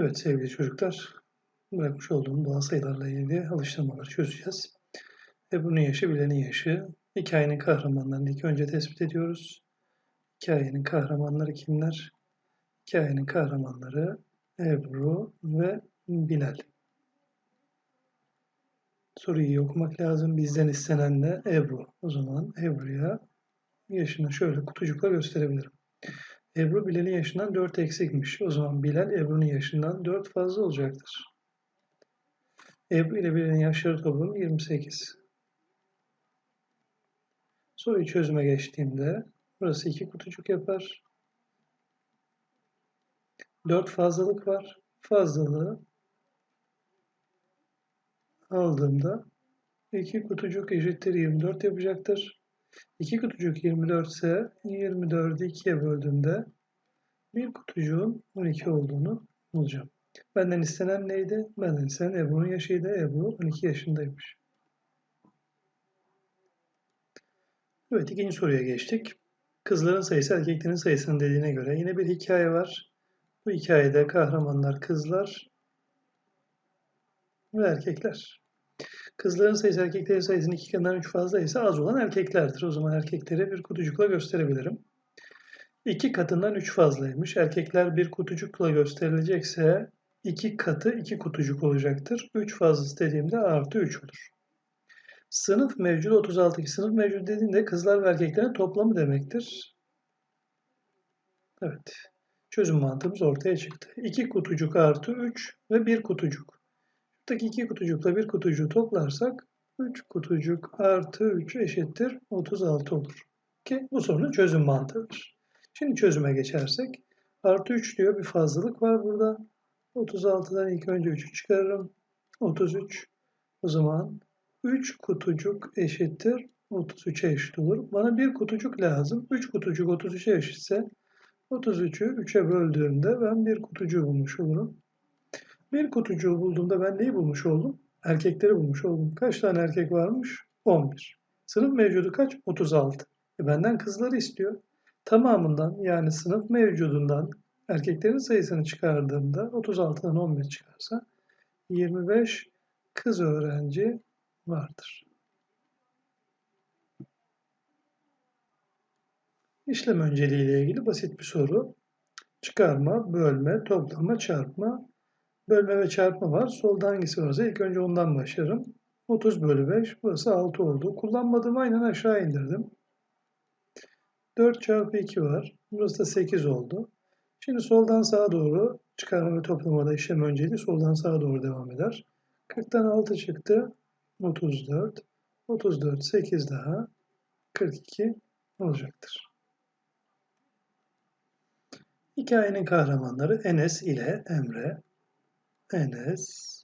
Evet sevgili çocuklar, bırakmış olduğum doğal sayılarla ilgili alıştırmaları çözeceğiz. Ebru'nun yaşı, bilenin yaşı. Hikayenin kahramanlarını ilk önce tespit ediyoruz. Hikayenin kahramanları kimler? Hikayenin kahramanları Ebru ve Bilal. Soruyu okumak lazım. Bizden istenen de Ebru. O zaman Ebru'ya yaşını şöyle kutucukla gösterebilirim. Ebru Bilal'in yaşından 4 eksikmiş. O zaman Bilal Ebru'nun yaşından 4 fazla olacaktır. Ebru ile Bilal'in yaşları toplamı 28. Soruyu çözüme geçtiğimde burası iki kutucuk yapar. 4 fazlalık var. Fazlalığı aldığımda 2 kutucuk eşittir 24 yapacaktır. 2 kutucuk 24 ise 24'ü 2'ye böldüğümde bir kutucuğun 12 olduğunu bulacağım. Benden istenen neydi? Benden istenen Ebru'nun yaşıydı. Ebru 12 yaşındaymış. Evet ikinci soruya geçtik. Kızların sayısı erkeklerin sayısının dediğine göre yine bir hikaye var. Bu hikayede kahramanlar kızlar ve erkekler. Kızların sayısı erkeklerin sayısının iki katından üç fazla ise az olan erkeklerdir. O zaman erkekleri bir kutucukla gösterebilirim. İki katından üç fazlaymış. Erkekler bir kutucukla gösterilecekse iki katı iki kutucuk olacaktır. Üç fazlası dediğimde artı üç olur. Sınıf mevcudu 36. Sınıf mevcudu dediğinde kızlar ve erkeklerin toplamı demektir. Evet. Çözüm mantığımız ortaya çıktı. İki kutucuk artı üç ve bir kutucuk. Buradaki iki kutucukla bir kutucuğu toplarsak 3 kutucuk artı 3 eşittir 36 olur. Ki bu sorunun çözüm mantığıdır. Şimdi çözüme geçersek artı 3 diyor bir fazlalık var burada. 36'dan ilk önce 3'ü çıkarırım. 33. O zaman 3 kutucuk eşittir 33'e eşit olur. Bana bir kutucuk lazım. 3 kutucuk 33'e eşitse 33'ü 3'e böldüğümde ben bir kutucuğu bulmuş olurum. Bir kutucuğu bulduğumda ben neyi bulmuş oldum? Erkekleri bulmuş oldum. Kaç tane erkek varmış? 11. Sınıf mevcudu kaç? 36. E benden kızları istiyor. Tamamından yani sınıf mevcudundan erkeklerin sayısını çıkardığımda 36'dan 11 çıkarsa 25 kız öğrenci vardır. İşlem önceliği ile ilgili basit bir soru. Çıkarma, bölme, toplama, çarpma Bölme ve çarpma var. Solda hangisi varsa ilk önce ondan başlarım. 30 bölü 5. Burası 6 oldu. Kullanmadığım aynen aşağı indirdim. 4 çarpı 2 var. Burası da 8 oldu. Şimdi soldan sağa doğru çıkarma ve toplamada işlem önceliği soldan sağa doğru devam eder. 40'tan 6 çıktı. 34. 34, 8 daha. 42 olacaktır. Hikayenin kahramanları Enes ile Emre. Enes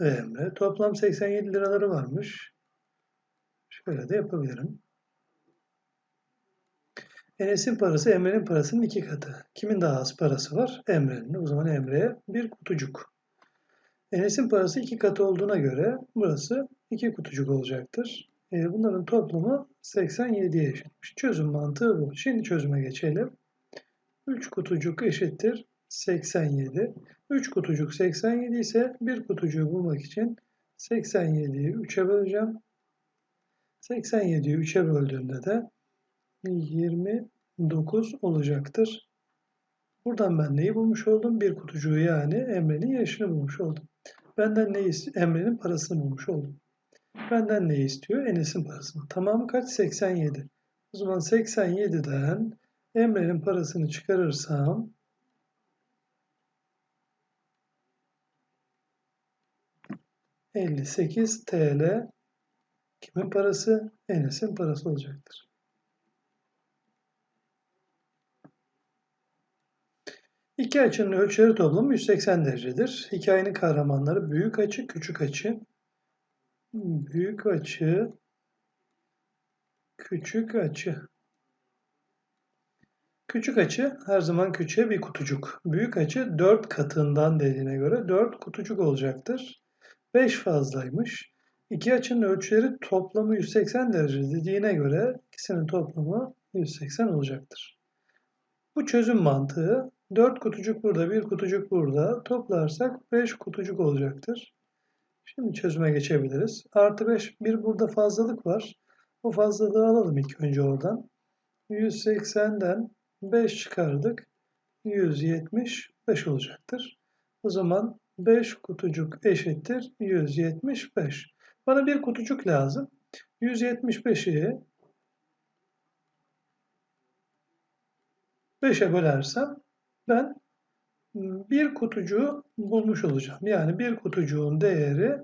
ve Emre. Toplam 87 liraları varmış. Şöyle de yapabilirim. Enes'in parası Emre'nin parasının iki katı. Kimin daha az parası var? Emre'nin. O zaman Emre'ye bir kutucuk. Enes'in parası iki katı olduğuna göre burası iki kutucuk olacaktır. E, bunların toplamı 87'ye eşitmiş. Çözüm mantığı bu. Şimdi çözüme geçelim. 3 kutucuk eşittir 87. 3 kutucuk 87 ise bir kutucuğu bulmak için 87'yi 3'e böleceğim. 87'yi 3'e böldüğümde de 29 olacaktır. Buradan ben neyi bulmuş oldum? Bir kutucuğu yani Emre'nin yaşını bulmuş oldum. Benden ne Emre'nin parasını bulmuş oldum. Benden ne istiyor? Enes'in parasını. Tamamı kaç? 87. O zaman 87'den Emre'nin parasını çıkarırsam 58 TL kimin parası? Enes'in parası olacaktır. İki açının ölçüleri toplamı 180 derecedir. Hikayenin kahramanları büyük açı, küçük açı. Büyük açı, küçük açı. Küçük açı her zaman küçüğe bir kutucuk. Büyük açı 4 katından dediğine göre 4 kutucuk olacaktır. 5 fazlaymış. İki açının ölçüleri toplamı 180 derece dediğine göre ikisinin toplamı 180 olacaktır. Bu çözüm mantığı 4 kutucuk burada, 1 kutucuk burada. Toplarsak 5 kutucuk olacaktır. Şimdi çözüme geçebiliriz. Artı 5, bir burada fazlalık var. O fazlalığı alalım ilk önce oradan. 180'den 5 çıkardık. 175 olacaktır. O zaman 5 kutucuk eşittir 175. Bana bir kutucuk lazım. 175'i 5'e bölersem ben bir kutucuğu bulmuş olacağım. Yani bir kutucuğun değeri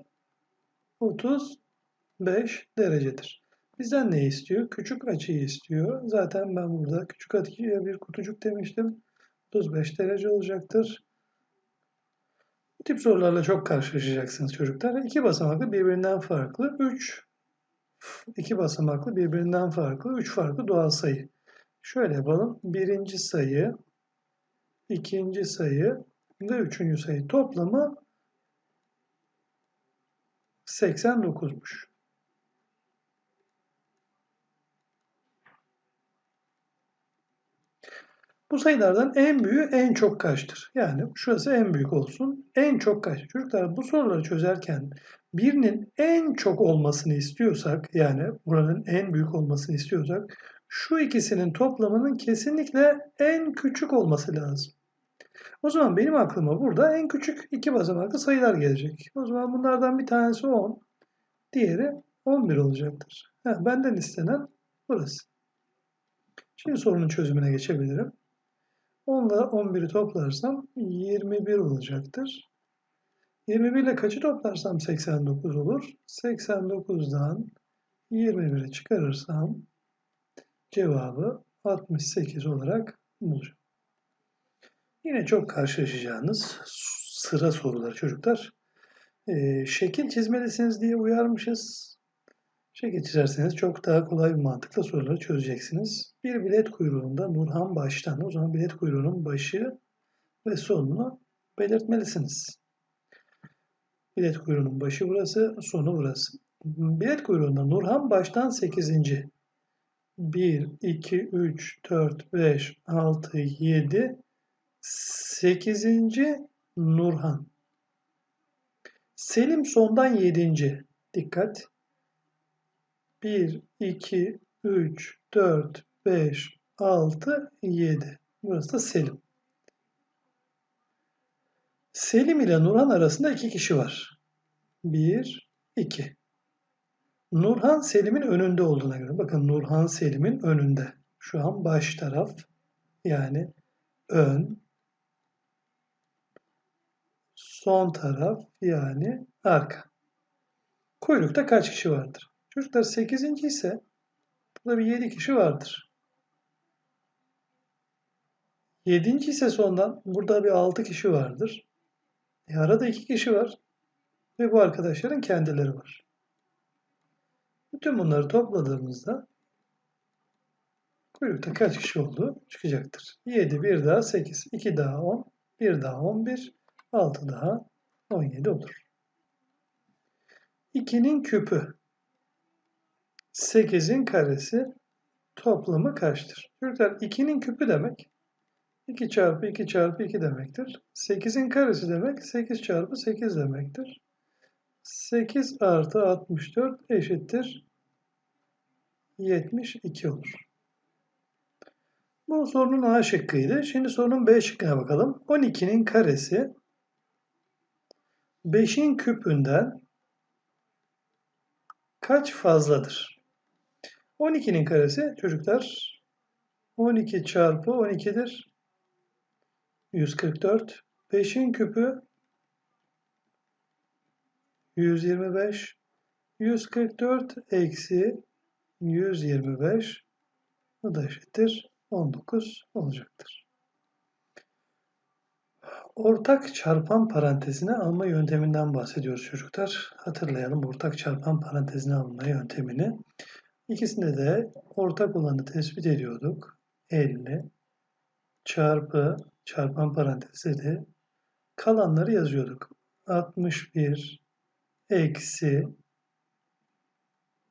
35 derecedir. Bizden ne istiyor? Küçük açıyı istiyor. Zaten ben burada küçük açıya bir kutucuk demiştim. 35 derece olacaktır. Tip sorularla çok karşılaşacaksınız çocuklar. İki basamaklı birbirinden farklı. 3 iki basamaklı birbirinden farklı. 3 farklı doğal sayı. Şöyle yapalım. Birinci sayı, ikinci sayı ve üçüncü sayı toplamı 89'muş. Bu sayılardan en büyüğü en çok kaçtır? Yani şurası en büyük olsun. En çok kaç? Çocuklar bu soruları çözerken birinin en çok olmasını istiyorsak yani buranın en büyük olmasını istiyorsak şu ikisinin toplamının kesinlikle en küçük olması lazım. O zaman benim aklıma burada en küçük iki basamaklı sayılar gelecek. O zaman bunlardan bir tanesi 10, diğeri 11 olacaktır. Ha, benden istenen burası. Şimdi sorunun çözümüne geçebilirim. 10 ile 11'i toplarsam 21 olacaktır. 21 ile kaçı toplarsam 89 olur. 89'dan 21'i çıkarırsam cevabı 68 olarak bulacağım. Yine çok karşılaşacağınız sıra soruları çocuklar. Ee, şekil çizmelisiniz diye uyarmışız. Şekil çizerseniz çok daha kolay bir mantıkla soruları çözeceksiniz. Bir bilet kuyruğunda Nurhan baştan. O zaman bilet kuyruğunun başı ve sonunu belirtmelisiniz. Bilet kuyruğunun başı burası, sonu burası. Bilet kuyruğunda Nurhan baştan 8. 1, 2, 3, 4, 5, 6, 7, 8. Nurhan. Selim sondan 7. Dikkat. 1, 2, 3, 4, 5, 6, 7. Burası da Selim. Selim ile Nurhan arasında iki kişi var. 1, 2. Nurhan Selim'in önünde olduğuna göre. Bakın Nurhan Selim'in önünde. Şu an baş taraf yani ön. Son taraf yani arka. Kuyrukta kaç kişi vardır? Çocuklar 8. ise burada bir 7 kişi vardır. 7. ise sondan burada bir 6 kişi vardır. E arada 2 kişi var. Ve bu arkadaşların kendileri var. Bütün bunları topladığımızda kuyrukta kaç kişi olduğu çıkacaktır. 7, 1 daha 8, 2 daha 10, 1 daha 11, 6 daha 17 olur. 2'nin küpü 8'in karesi toplamı kaçtır? Çocuklar 2'nin küpü demek 2 çarpı 2 çarpı 2 demektir. 8'in karesi demek 8 çarpı 8 demektir. 8 artı 64 eşittir 72 olur. Bu sorunun A şıkkıydı. Şimdi sorunun B şıkkına bakalım. 12'nin karesi 5'in küpünden kaç fazladır? 12'nin karesi çocuklar 12 çarpı 12'dir. 144. 5'in küpü 125. 144 eksi 125 bu da eşittir 19 olacaktır. Ortak çarpan parantezine alma yönteminden bahsediyoruz çocuklar. Hatırlayalım ortak çarpan parantezine alma yöntemini. İkisinde de ortak olanı tespit ediyorduk. 50 çarpı çarpan parantezde de kalanları yazıyorduk. 61 eksi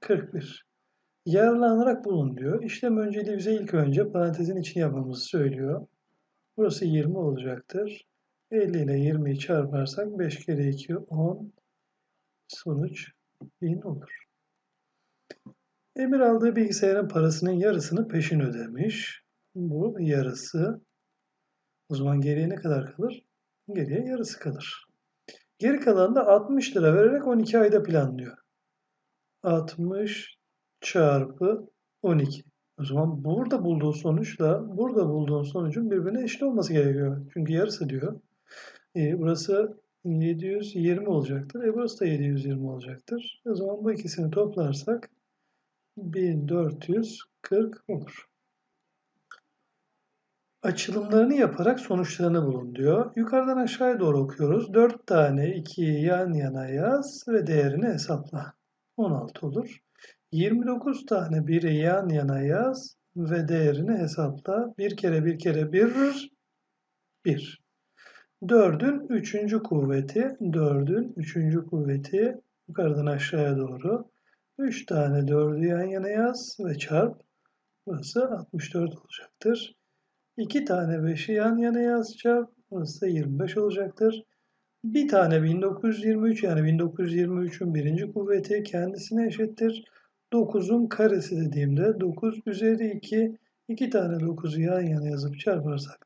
41. Yararlanarak bulun diyor. İşlem önceliği bize ilk önce parantezin içini yapmamızı söylüyor. Burası 20 olacaktır. 50 ile 20'yi çarparsak 5 kere 2 10. Sonuç 1000 olur. Emir aldığı bilgisayarın parasının yarısını peşin ödemiş. Bu yarısı. O zaman geriye ne kadar kalır? Geriye yarısı kalır. Geri kalanı da 60 lira vererek 12 ayda planlıyor. 60 çarpı 12. O zaman burada bulduğu sonuçla burada bulduğun sonucun birbirine eşit olması gerekiyor. Çünkü yarısı diyor. E, burası 720 olacaktır. E, burası da 720 olacaktır. O zaman bu ikisini toplarsak 1440 olur. Açılımlarını yaparak sonuçlarını bulun diyor. Yukarıdan aşağıya doğru okuyoruz. 4 tane 2'yi yan yana yaz ve değerini hesapla. 16 olur. 29 tane 1'i yan yana yaz ve değerini hesapla. 1 kere 1 kere 1 1. 4'ün 3. kuvveti 4'ün 3. kuvveti yukarıdan aşağıya doğru. 3 tane 4'ü yan yana yaz ve çarp. Burası 64 olacaktır. 2 tane 5'i yan yana yaz çarp. Burası da 25 olacaktır. Bir tane 1923 yani 1923'ün birinci kuvveti kendisine eşittir. 9'un karesi dediğimde 9 üzeri 2 2 tane 9'u yan yana yazıp çarparsak